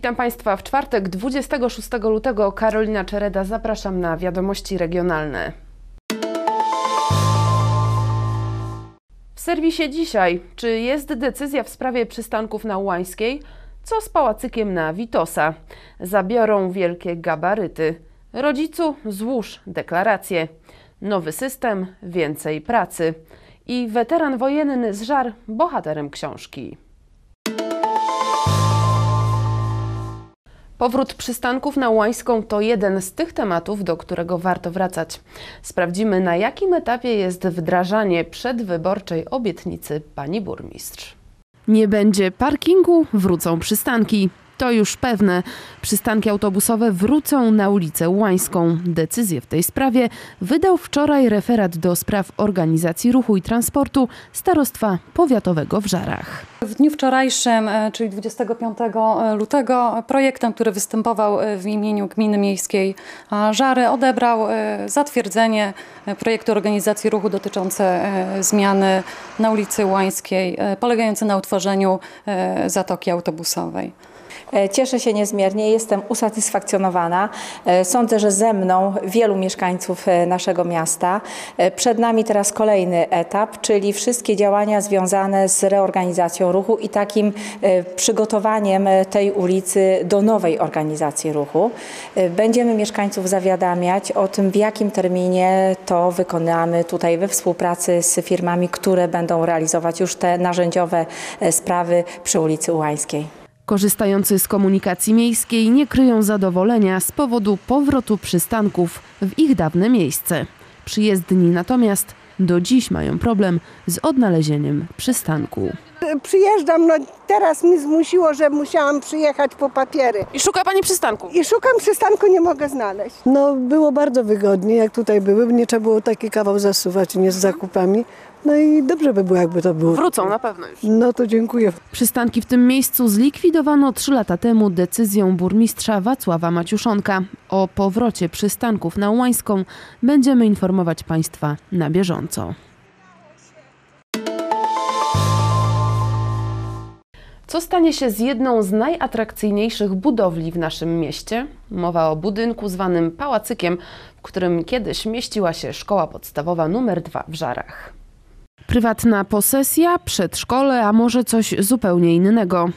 Witam Państwa w czwartek 26 lutego. Karolina Czereda, zapraszam na wiadomości regionalne. W serwisie dzisiaj, czy jest decyzja w sprawie przystanków na Łańskiej? Co z pałacykiem na Witosa? Zabiorą wielkie gabaryty. Rodzicu, złóż deklarację. Nowy system, więcej pracy. I weteran wojenny z żar bohaterem książki. Powrót przystanków na Łańską to jeden z tych tematów, do którego warto wracać. Sprawdzimy, na jakim etapie jest wdrażanie przedwyborczej obietnicy pani burmistrz. Nie będzie parkingu, wrócą przystanki. To już pewne. Przystanki autobusowe wrócą na ulicę Łańską. Decyzję w tej sprawie wydał wczoraj referat do spraw organizacji ruchu i transportu Starostwa Powiatowego w Żarach. W dniu wczorajszym, e, czyli 25 lutego, projektem, który występował e, w imieniu Gminy Miejskiej Żary, odebrał e, zatwierdzenie projektu organizacji ruchu dotyczące zmiany na ulicy Łańskiej, polegające na utworzeniu zatoki autobusowej. E, cieszę się niezmiernie, jestem usatysfakcjonowana. E, sądzę, że ze mną wielu mieszkańców e, naszego miasta. Przed nami teraz kolejny etap, czyli wszystkie działania związane z reorganizacją ruchu i takim przygotowaniem tej ulicy do nowej organizacji ruchu. Będziemy mieszkańców zawiadamiać o tym, w jakim terminie to wykonamy tutaj we współpracy z firmami, które będą realizować już te narzędziowe sprawy przy ulicy Ułańskiej. Korzystający z komunikacji miejskiej nie kryją zadowolenia z powodu powrotu przystanków w ich dawne miejsce. Przyjezdni natomiast do dziś mają problem z odnalezieniem przystanku. Przyjeżdżam, no teraz mi zmusiło, że musiałam przyjechać po papiery. I szuka pani przystanku? I szukam przystanku, nie mogę znaleźć. No było bardzo wygodnie, jak tutaj były. Nie trzeba było taki kawał zasuwać, nie z zakupami. No i dobrze by było, jakby to było. Wrócą na pewno już. No to dziękuję. Przystanki w tym miejscu zlikwidowano trzy lata temu decyzją burmistrza Wacława Maciuszonka. O powrocie przystanków na Łańską będziemy informować Państwa na bieżąco. Co stanie się z jedną z najatrakcyjniejszych budowli w naszym mieście? Mowa o budynku zwanym Pałacykiem, w którym kiedyś mieściła się szkoła podstawowa numer 2 w Żarach. Prywatna posesja, przedszkole, a może coś zupełnie innego.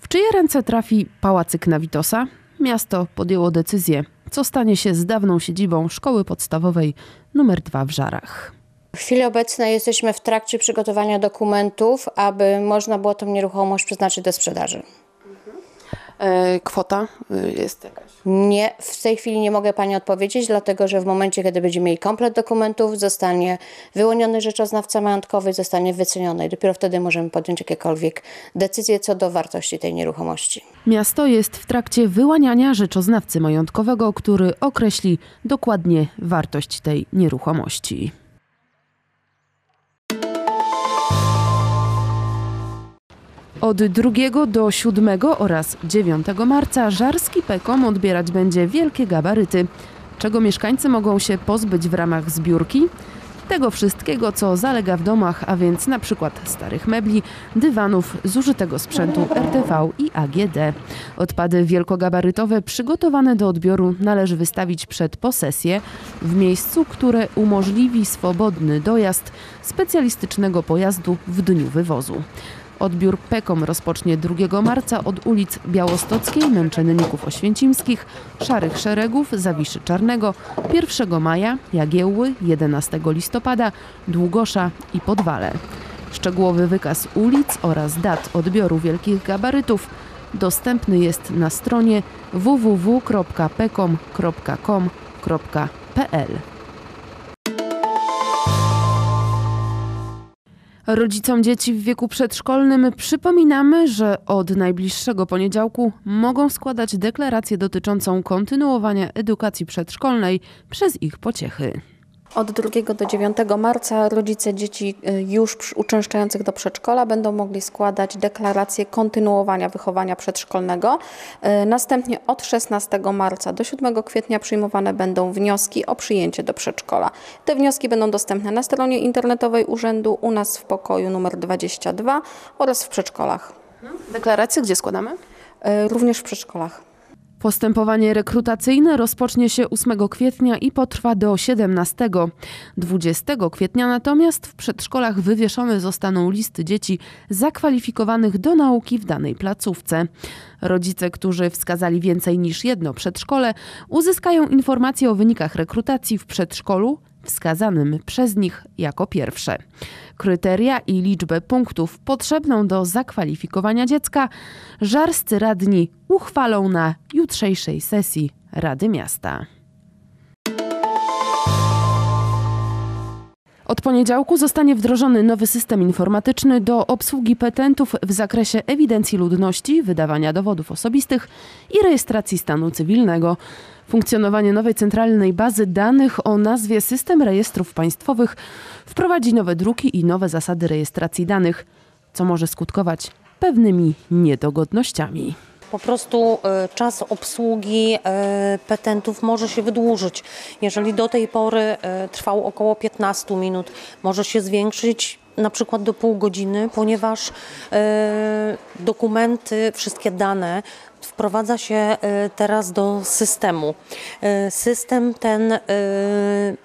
W czyje ręce trafi pałacyk Nawitosa? Miasto podjęło decyzję, co stanie się z dawną siedzibą szkoły podstawowej numer 2 w Żarach. W chwili obecnej jesteśmy w trakcie przygotowania dokumentów, aby można było tę nieruchomość przeznaczyć do sprzedaży. E, kwota y, jest jakaś? Nie, w tej chwili nie mogę Pani odpowiedzieć, dlatego że w momencie, kiedy będziemy mieli komplet dokumentów, zostanie wyłoniony rzeczoznawca majątkowy, zostanie wyceniony i dopiero wtedy możemy podjąć jakiekolwiek decyzje co do wartości tej nieruchomości. Miasto jest w trakcie wyłaniania rzeczoznawcy majątkowego, który określi dokładnie wartość tej nieruchomości. Od 2 do 7 oraz 9 marca Żarski Pekom odbierać będzie wielkie gabaryty. Czego mieszkańcy mogą się pozbyć w ramach zbiórki? Tego wszystkiego, co zalega w domach, a więc na przykład starych mebli, dywanów, zużytego sprzętu RTV i AGD. Odpady wielkogabarytowe przygotowane do odbioru należy wystawić przed posesję w miejscu, które umożliwi swobodny dojazd specjalistycznego pojazdu w dniu wywozu. Odbiór PEKOM rozpocznie 2 marca od ulic Białostockiej, Męczenników Oświęcimskich, Szarych Szeregów, Zawiszy Czarnego, 1 maja, Jagiełły, 11 listopada, Długosza i Podwale. Szczegółowy wykaz ulic oraz dat odbioru wielkich gabarytów dostępny jest na stronie www.pekom.com.pl. Rodzicom dzieci w wieku przedszkolnym przypominamy, że od najbliższego poniedziałku mogą składać deklarację dotyczącą kontynuowania edukacji przedszkolnej przez ich pociechy. Od 2 do 9 marca rodzice dzieci y, już uczęszczających do przedszkola będą mogli składać deklarację kontynuowania wychowania przedszkolnego. Y, następnie od 16 marca do 7 kwietnia przyjmowane będą wnioski o przyjęcie do przedszkola. Te wnioski będą dostępne na stronie internetowej urzędu, u nas w pokoju numer 22 oraz w przedszkolach. Deklaracje gdzie składamy? e, również w przedszkolach. Postępowanie rekrutacyjne rozpocznie się 8 kwietnia i potrwa do 17. 20 kwietnia natomiast w przedszkolach wywieszone zostaną listy dzieci zakwalifikowanych do nauki w danej placówce. Rodzice, którzy wskazali więcej niż jedno przedszkole, uzyskają informacje o wynikach rekrutacji w przedszkolu wskazanym przez nich jako pierwsze. Kryteria i liczbę punktów potrzebną do zakwalifikowania dziecka żarscy radni uchwalą na jutrzejszej sesji Rady Miasta. Od poniedziałku zostanie wdrożony nowy system informatyczny do obsługi petentów w zakresie ewidencji ludności, wydawania dowodów osobistych i rejestracji stanu cywilnego. Funkcjonowanie nowej centralnej bazy danych o nazwie System Rejestrów Państwowych wprowadzi nowe druki i nowe zasady rejestracji danych, co może skutkować pewnymi niedogodnościami. Po prostu e, czas obsługi e, petentów może się wydłużyć. Jeżeli do tej pory e, trwał około 15 minut, może się zwiększyć na przykład do pół godziny, ponieważ dokumenty, wszystkie dane wprowadza się e, teraz do systemu. E, System ten e,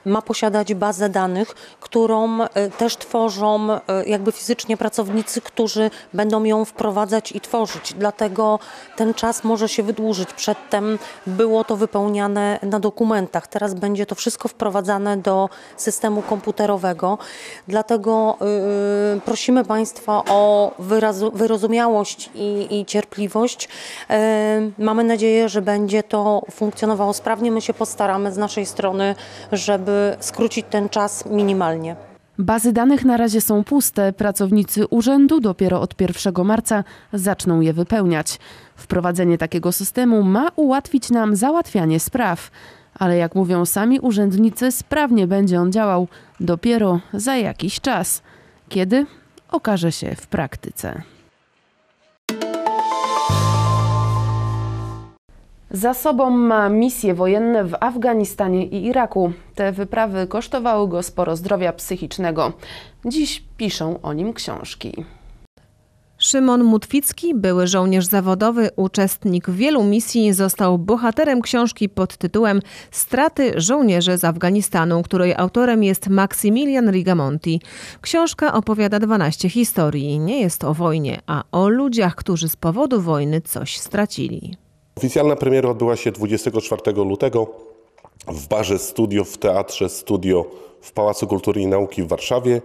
ma posiadać bazę danych, którą też tworzą jakby fizycznie pracownicy, którzy będą ją wprowadzać i tworzyć. Dlatego ten czas może się wydłużyć. Przedtem było to wypełniane na dokumentach. Teraz będzie to wszystko wprowadzane do systemu komputerowego. Dlatego y, prosimy Państwa o wyrozumiałość i, i cierpliwość. Mamy nadzieję, że będzie to funkcjonowało sprawnie. My się postaramy z naszej strony, żeby skrócić ten czas minimalnie. Bazy danych na razie są puste. Pracownicy urzędu dopiero od 1 marca zaczną je wypełniać. Wprowadzenie takiego systemu ma ułatwić nam załatwianie spraw. Ale jak mówią sami urzędnicy, sprawnie będzie on działał dopiero za jakiś czas. Kiedy? Okaże się w praktyce. Za sobą ma misje wojenne w Afganistanie i Iraku. Te wyprawy kosztowały go sporo zdrowia psychicznego. Dziś piszą o nim książki. Szymon Mutwicki, były żołnierz zawodowy, uczestnik wielu misji, został bohaterem książki pod tytułem Straty żołnierzy z Afganistanu, której autorem jest Maksymilian Rigamonti. Książka opowiada 12 historii. Nie jest o wojnie, a o ludziach, którzy z powodu wojny coś stracili. Oficjalna premiera odbyła się 24 lutego w barze studio, w teatrze studio w Pałacu Kultury i Nauki w Warszawie,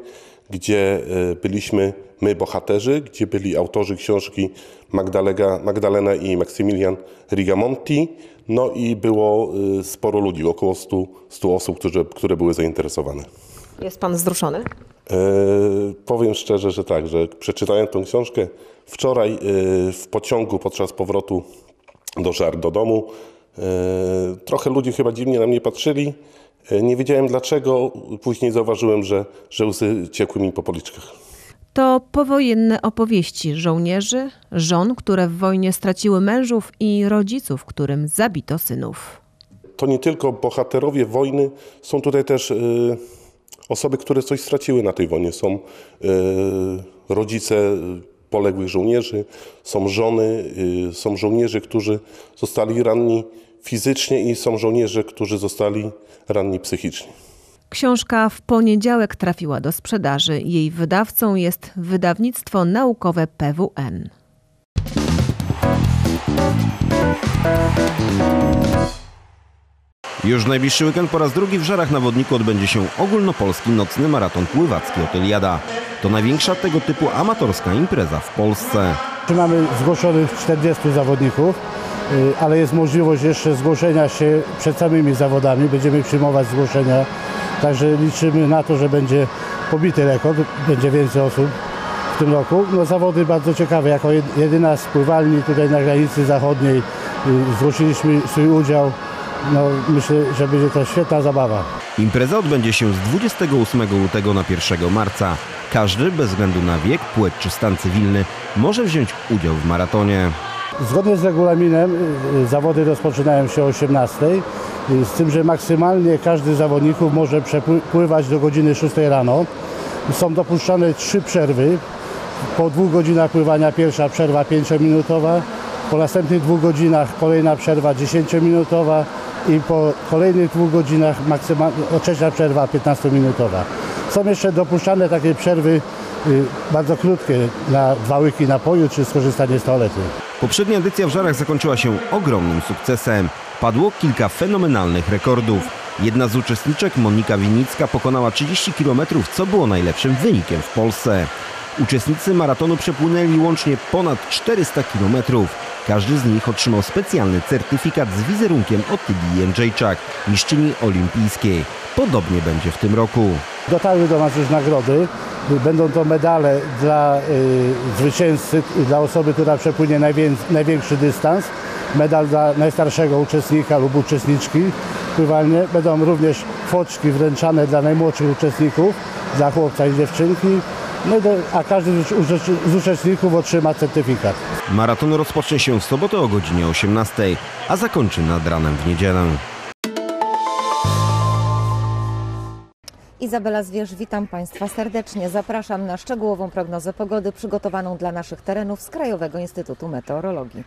gdzie e, byliśmy my bohaterzy, gdzie byli autorzy książki Magdalega, Magdalena i Maksymilian Rigamonti. No i było e, sporo ludzi, około 100, 100 osób, które, które były zainteresowane. Jest pan wzruszony? E, powiem szczerze, że tak, że przeczytałem tę książkę wczoraj e, w pociągu podczas powrotu do żar do domu. E, trochę ludzi chyba dziwnie na mnie patrzyli. E, nie wiedziałem dlaczego. Później zauważyłem, że, że łzy ciekły mi po policzkach. To powojenne opowieści żołnierzy, żon, które w wojnie straciły mężów i rodziców, którym zabito synów. To nie tylko bohaterowie wojny, są tutaj też e, osoby, które coś straciły na tej wojnie. Są e, rodzice poległych żołnierzy, są żony, y, są żołnierze, którzy zostali ranni fizycznie i są żołnierze, którzy zostali ranni psychicznie. Książka w poniedziałek trafiła do sprzedaży. Jej wydawcą jest wydawnictwo naukowe PWN. Już w najbliższy weekend po raz drugi w Żarach na Wodniku odbędzie się ogólnopolski nocny maraton pływacki Oteliada. To największa tego typu amatorska impreza w Polsce. Mamy zgłoszonych 40 zawodników, y, ale jest możliwość jeszcze zgłoszenia się przed samymi zawodami. Będziemy przyjmować zgłoszenia, także liczymy na to, że będzie pobity rekord, będzie więcej osób w tym roku. No, zawody bardzo ciekawe, jako jed- jedyna z pływalni tutaj na granicy zachodniej y, zgłosiliśmy swój udział. No, myślę, że będzie to świetna zabawa. Impreza odbędzie się z 28 lutego na 1 marca. Każdy, bez względu na wiek, płeć czy stan cywilny, może wziąć udział w maratonie. Zgodnie z regulaminem y, y, zawody rozpoczynają się o 18, y, z tym, że maksymalnie każdy z zawodników może przepływać do godziny 6 rano. Są dopuszczane trzy przerwy. Po dwóch godzinach pływania pierwsza przerwa 5-minutowa, Po następnych dwóch godzinach kolejna przerwa 10-minutowa i po kolejnych dwóch godzinach maksymalnie trzecia przerwa 15-minutowa. Są jeszcze dopuszczane takie przerwy y, bardzo krótkie na dwa łyki napoju czy skorzystanie z toalety. Poprzednia edycja w Żarach zakończyła się ogromnym sukcesem. Padło kilka fenomenalnych rekordów. Jedna z uczestniczek, Monika Winicka, pokonała 30 km, co było najlepszym wynikiem w Polsce. Uczestnicy maratonu przepłynęli łącznie ponad 400 km. Każdy z nich otrzymał specjalny certyfikat z wizerunkiem Otylii Jędrzejczak, mistrzyni olimpijskiej. Podobnie będzie w tym roku. Dotarły do nas już nagrody. Będą to medale dla y, zwycięzcy, dla osoby, która przepłynie najwię, największy dystans. Medal dla najstarszego uczestnika lub uczestniczki pływalnie. Będą również foczki wręczane dla najmłodszych uczestników, dla chłopca i dziewczynki. No i do, a każdy z uczestników otrzyma certyfikat. Maraton rozpocznie się w sobotę o godzinie 18, a zakończy nad ranem w niedzielę. Izabela Zwierz, witam Państwa serdecznie. Zapraszam na szczegółową prognozę pogody przygotowaną dla naszych terenów z Krajowego Instytutu Meteorologii.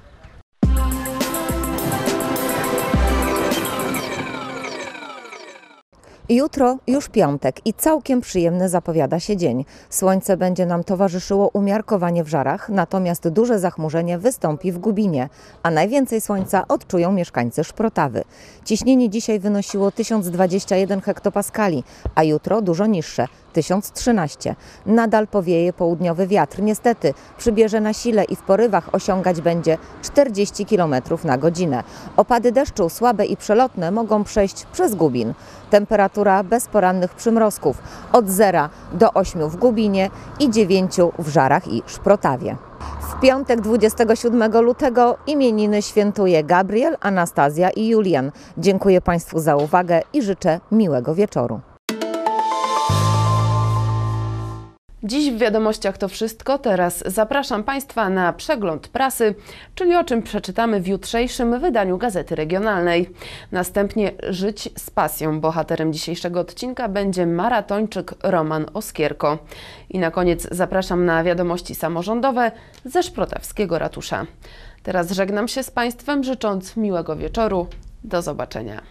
Jutro już piątek i całkiem przyjemny zapowiada się dzień. Słońce będzie nam towarzyszyło umiarkowanie w żarach, natomiast duże zachmurzenie wystąpi w Gubinie, a najwięcej słońca odczują mieszkańcy Szprotawy. Ciśnienie dzisiaj wynosiło 1021 hektopaskali, a jutro dużo niższe 1013. Nadal powieje południowy wiatr. Niestety przybierze na sile i w porywach osiągać będzie 40 km na godzinę. Opady deszczu słabe i przelotne mogą przejść przez Gubin. Temperatura bez porannych przymrozków od 0 do 8 w Gubinie i 9 w Żarach i Szprotawie. W piątek 27 lutego imieniny świętuje Gabriel, Anastazja i Julian. Dziękuję Państwu za uwagę i życzę miłego wieczoru. Dziś w wiadomościach to wszystko. Teraz zapraszam Państwa na przegląd prasy, czyli o czym przeczytamy w jutrzejszym wydaniu Gazety Regionalnej. Następnie Żyć z pasją. Bohaterem dzisiejszego odcinka będzie maratończyk Roman Oskierko. I na koniec zapraszam na wiadomości samorządowe ze Szprotawskiego Ratusza. Teraz żegnam się z Państwem, życząc miłego wieczoru. Do zobaczenia.